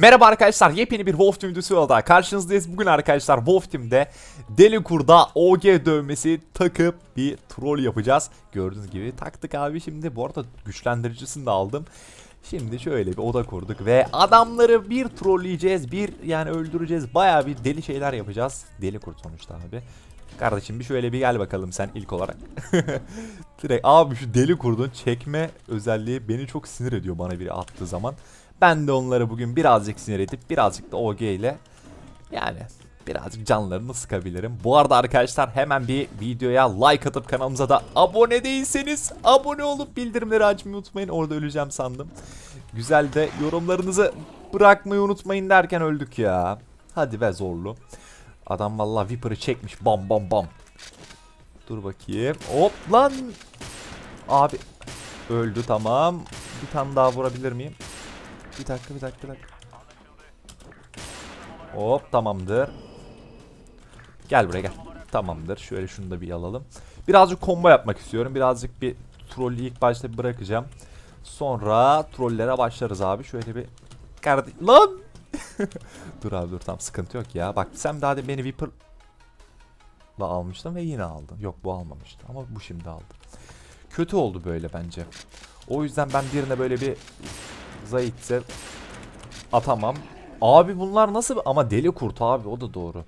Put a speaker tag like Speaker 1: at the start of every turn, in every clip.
Speaker 1: Merhaba arkadaşlar yepyeni bir Wolf Team videosu daha karşınızdayız. Bugün arkadaşlar Wolf Team'de Deli Kurda OG dövmesi takıp bir troll yapacağız. Gördüğünüz gibi taktık abi şimdi. Bu arada güçlendiricisini de aldım. Şimdi şöyle bir oda kurduk ve adamları bir trolleyeceğiz, bir yani öldüreceğiz. Baya bir deli şeyler yapacağız. Deli kurt sonuçta abi. Kardeşim bir şöyle bir gel bakalım sen ilk olarak. Direkt abi şu deli kurdun çekme özelliği beni çok sinir ediyor bana biri attığı zaman. Ben de onları bugün birazcık sinir edip birazcık da OG ile yani birazcık canlarını sıkabilirim. Bu arada arkadaşlar hemen bir videoya like atıp kanalımıza da abone değilseniz abone olup bildirimleri açmayı unutmayın. Orada öleceğim sandım. Güzel de yorumlarınızı bırakmayı unutmayın derken öldük ya. Hadi be zorlu. Adam vallahi Viper'ı çekmiş bam bam bam. Dur bakayım. Hop lan. Abi öldü tamam. Bir tane daha vurabilir miyim? Bir dakika bir dakika bir dakika. Hop tamamdır. Gel buraya gel. Tamamdır. Şöyle şunu da bir alalım. Birazcık combo yapmak istiyorum. Birazcık bir trollü ilk başta bir bırakacağım. Sonra trollere başlarız abi. Şöyle bir kardeş... Lan! dur abi dur tam sıkıntı yok ya. Bak sen daha da beni Viper la almıştın ve yine aldın. Yok bu almamıştı ama bu şimdi aldı. Kötü oldu böyle bence. O yüzden ben birine böyle bir Zayitse atamam. Abi bunlar nasıl ama deli kurt abi o da doğru.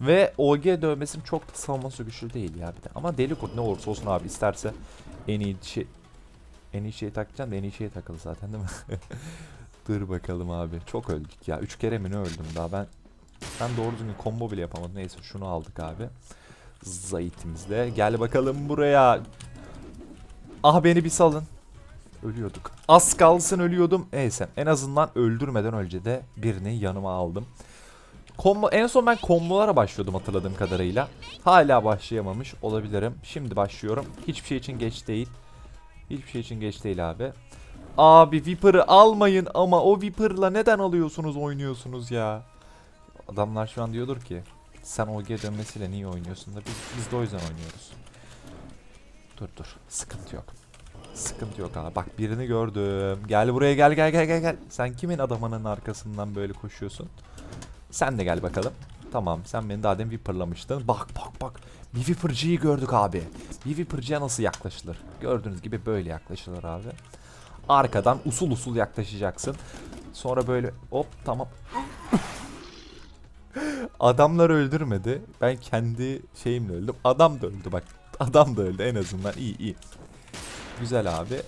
Speaker 1: Ve OG dövmesim çok da savunması güçlü değil ya bir de. Ama deli kurt ne olursa olsun abi isterse en iyi şey en iyi şeyi takacaksın da en iyi şeyi takılı zaten değil mi? Dur bakalım abi. Çok öldük ya. Üç kere mi ne öldüm daha ben ben doğru düzgün combo bile yapamadım. Neyse şunu aldık abi. Zayitimizle. Gel bakalım buraya. Ah beni bir salın. Ölüyorduk. Az kalsın ölüyordum. Neyse en azından öldürmeden önce de birini yanıma aldım. Combo, en son ben kombolara başlıyordum hatırladığım kadarıyla. Hala başlayamamış olabilirim. Şimdi başlıyorum. Hiçbir şey için geç değil. Hiçbir şey için geç değil abi. Abi Viper'ı almayın ama o Viper'la neden alıyorsunuz oynuyorsunuz ya. Adamlar şu an diyordur ki sen OG dönmesiyle niye oynuyorsun da biz, biz de o yüzden oynuyoruz. Dur dur sıkıntı yok. Sıkıntı yok abi. Bak birini gördüm. Gel buraya gel gel gel gel gel. Sen kimin adamının arkasından böyle koşuyorsun? Sen de gel bakalım. Tamam sen beni daha demin Viper'lamıştın. Bak bak bak. Bir Viper'cıyı gördük abi. Bir Viper'cıya nasıl yaklaşılır? Gördüğünüz gibi böyle yaklaşılır abi. Arkadan usul usul yaklaşacaksın. Sonra böyle hop tamam. Adamlar öldürmedi. Ben kendi şeyimle öldüm. Adam da öldü bak. Adam da öldü en azından. İyi iyi. Güzel abi.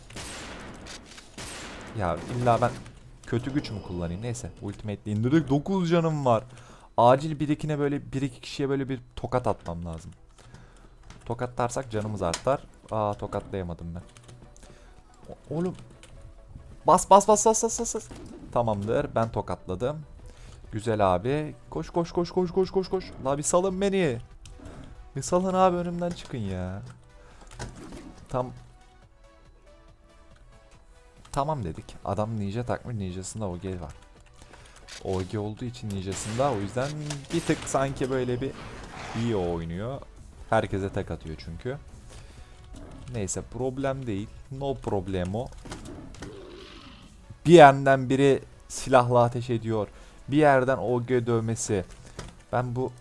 Speaker 1: Ya illa ben kötü güç mü kullanayım? Neyse. Ultimate'le indirdik. 9 canım var. Acil bir ikine böyle bir iki kişiye böyle bir tokat atmam lazım. Tokatlarsak canımız artar. Aa tokatlayamadım ben. Oğlum. Bas bas bas bas bas. bas. Tamamdır. Ben tokatladım. Güzel abi. Koş koş koş koş koş koş koş. La bir salın beni. Bir salın abi önümden çıkın ya. Tam Tamam dedik. Adam ninja takmış ninjasında OG var. OG olduğu için ninjasında o yüzden bir tık sanki böyle bir iyi oynuyor. Herkese tek atıyor çünkü. Neyse problem değil. No problemo. Bir yerden biri silahla ateş ediyor. Bir yerden OG dövmesi. Ben bu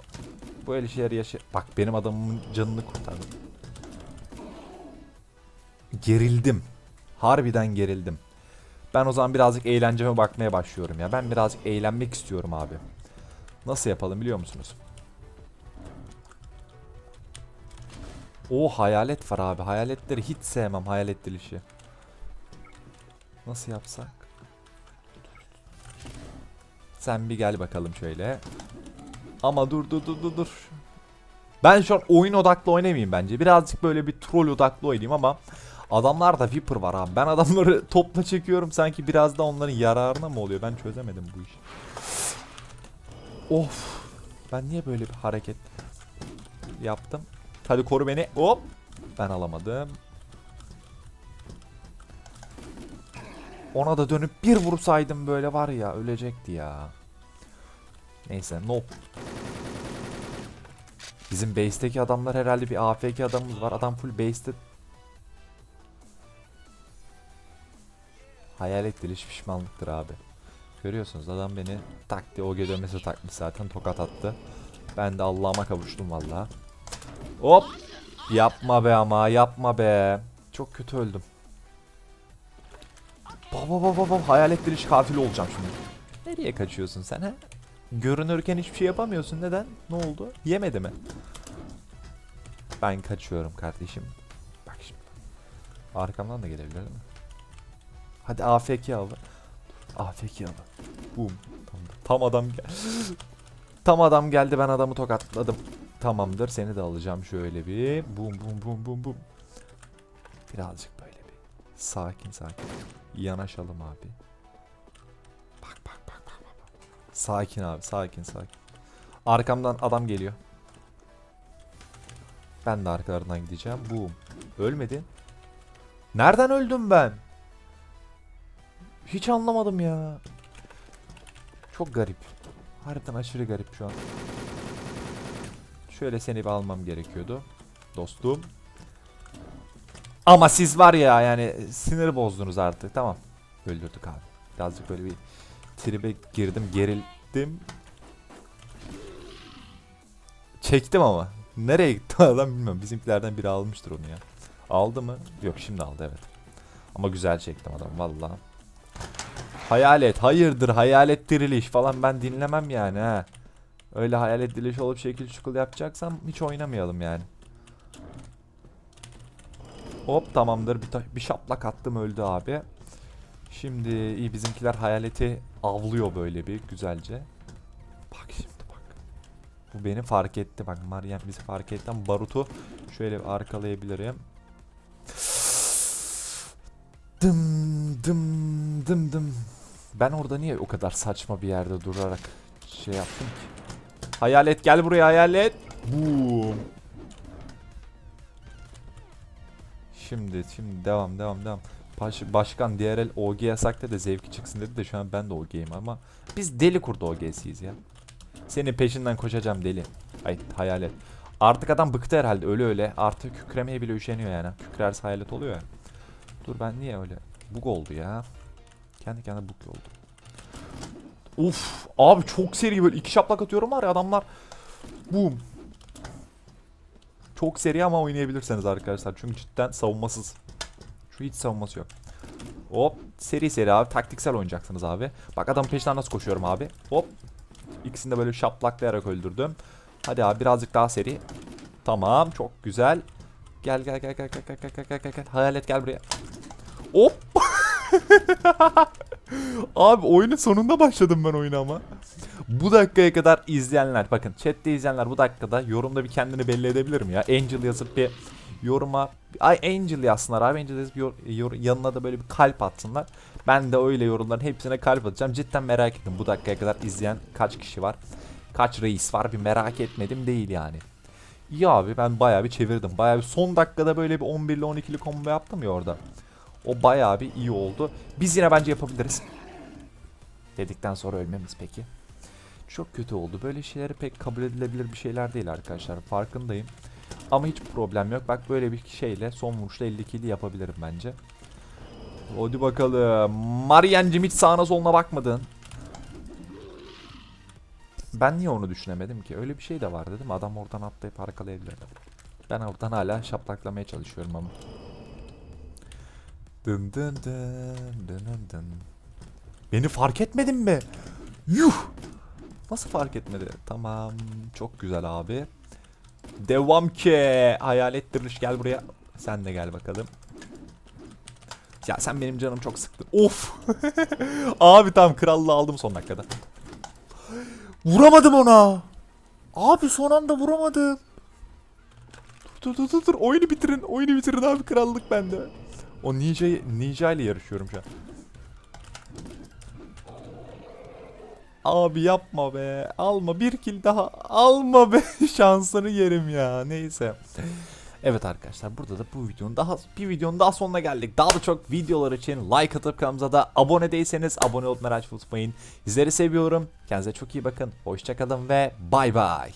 Speaker 1: böyle şeyler yaşa... Bak benim adamımın canını kurtardım. Gerildim. Harbiden gerildim. Ben o zaman birazcık eğlenceme bakmaya başlıyorum ya. Ben birazcık eğlenmek istiyorum abi. Nasıl yapalım biliyor musunuz? O hayalet var abi. Hayaletleri hiç sevmem hayalet dilişi. Nasıl yapsak? Sen bir gel bakalım şöyle. Ama dur dur dur dur dur. Ben şu an oyun odaklı oynamayayım bence. Birazcık böyle bir troll odaklı oynayayım ama Adamlarda Viper var abi. Ben adamları topla çekiyorum sanki biraz da onların yararına mı oluyor? Ben çözemedim bu işi. Of. Ben niye böyle bir hareket yaptım? Hadi koru beni. Hop. Ben alamadım. Ona da dönüp bir vursaydım böyle var ya ölecekti ya. Neyse no. Bizim base'teki adamlar herhalde bir AFK adamımız var. Adam full base'te Hayalet diliş pişmanlıktır abi. Görüyorsunuz adam beni tak diye OG dönmesi takmış zaten tokat attı. Ben de Allah'ıma kavuştum valla. Hop. Yapma be ama yapma be. Çok kötü öldüm. Baba baba baba hayalet bir iş katili olacağım şimdi. Nereye kaçıyorsun sen ha? Görünürken hiçbir şey yapamıyorsun. Neden? Ne oldu? Yemedi mi? Ben kaçıyorum kardeşim. Bak şimdi. Arkamdan da gelebilir mi? Hadi AFK al. AFK al. Boom. Tam, tam adam gel. Tam adam geldi ben adamı tokatladım. Tamamdır seni de alacağım şöyle bir. Bum bum bum bum bum. Birazcık böyle bir. Sakin sakin. Yanaşalım abi. Bak bak bak bak bak. Sakin abi sakin sakin. Arkamdan adam geliyor. Ben de arkalarından gideceğim. Boom. Ölmedi. Nereden öldüm ben? Hiç anlamadım ya. Çok garip. Harbiden aşırı garip şu an. Şöyle seni bir almam gerekiyordu. Dostum. Ama siz var ya yani sinir bozdunuz artık. Tamam. Öldürdük abi. Birazcık böyle bir tribe girdim, gerildim. Çektim ama. Nereye gitti adam bilmiyorum. Bizimkilerden biri almıştır onu ya. Aldı mı? Yok şimdi aldı evet. Ama güzel çektim adam valla. Hayalet hayırdır hayalet diriliş falan ben dinlemem yani ha. Öyle hayalet diriliş olup şekil şukul yapacaksam hiç oynamayalım yani. Hop tamamdır bir, bir şaplak attım öldü abi. Şimdi iyi bizimkiler hayaleti avlıyor böyle bir güzelce. Bak şimdi bak. Bu beni fark etti bak Meryem bizi fark etti ama Barut'u şöyle arkalayabilirim. Dım dım dım dım. Ben orada niye o kadar saçma bir yerde durarak şey yaptım ki? Hayalet gel buraya hayalet. Boom. Şimdi şimdi devam devam devam. Baş, başkan el OG yasakta da zevki çıksın dedi de şu an ben de OG'yim ama biz deli kurdu OG'siyiz ya. Senin peşinden koşacağım deli. Ay hayalet. Artık adam bıktı herhalde öyle öyle. Artık kükremeye bile üşeniyor yani. Kükrerse hayalet oluyor ya. Dur ben niye öyle? Bug oldu ya. Kendi kendine bug oldu. Uf abi çok seri böyle iki şaplak atıyorum var ya adamlar. Boom. Çok seri ama oynayabilirsiniz arkadaşlar. Çünkü cidden savunmasız. Şu hiç savunması yok. Hop seri seri abi taktiksel oynayacaksınız abi. Bak adam peşinden nasıl koşuyorum abi. Hop. İkisini de böyle şaplaklayarak öldürdüm. Hadi abi birazcık daha seri. Tamam çok güzel. Gel gel gel gel gel gel gel gel gel gel. Hayalet gel buraya. Hop. Abi oyunun sonunda başladım ben oyuna ama. Bu dakikaya kadar izleyenler bakın chatte izleyenler bu dakikada yorumda bir kendini belli edebilir mi ya? Angel yazıp bir yoruma ay Angel yazsınlar abi Angel yazıp yor- yor- yanına da böyle bir kalp atsınlar. Ben de öyle yorumların hepsine kalp atacağım. Cidden merak ettim bu dakikaya kadar izleyen kaç kişi var? Kaç reis var bir merak etmedim değil yani. İyi abi ben bayağı bir çevirdim. Bayağı bir son dakikada böyle bir 11 ile 12'li combo yaptım ya orada. O bayağı bir iyi oldu. Biz yine bence yapabiliriz. Dedikten sonra ölmemiz peki. Çok kötü oldu. Böyle şeyleri pek kabul edilebilir bir şeyler değil arkadaşlar. Farkındayım. Ama hiç problem yok. Bak böyle bir şeyle son vuruşla 52'li yapabilirim bence. Hadi bakalım. Mariancım hiç sağına soluna bakmadın. Ben niye onu düşünemedim ki? Öyle bir şey de var dedim. Adam oradan atlayıp arkalayabilir. Ben oradan hala şaplaklamaya çalışıyorum ama. Dın dın dın dın dın dın. Beni fark etmedin mi? Yuh! Nasıl fark etmedi? Tamam. Çok güzel abi. Devam ki. Hayalet diriliş gel buraya. Sen de gel bakalım. Ya sen benim canım çok sıktın. Of. abi tamam krallığı aldım son dakikada. Vuramadım ona. Abi son anda vuramadım. Dur dur dur dur. Oyunu bitirin. Oyunu bitirin abi krallık bende. O Ninja, Ninja ile yarışıyorum şu an. Abi yapma be. Alma bir kill daha. Alma be. Şansını yerim ya. Neyse. Evet arkadaşlar burada da bu videonun daha bir videonun daha sonuna geldik. Daha da çok videolar için like atıp kanalımıza da abone değilseniz abone olmayı unutmayın. Sizleri seviyorum. Kendinize çok iyi bakın. Hoşçakalın ve bay bay.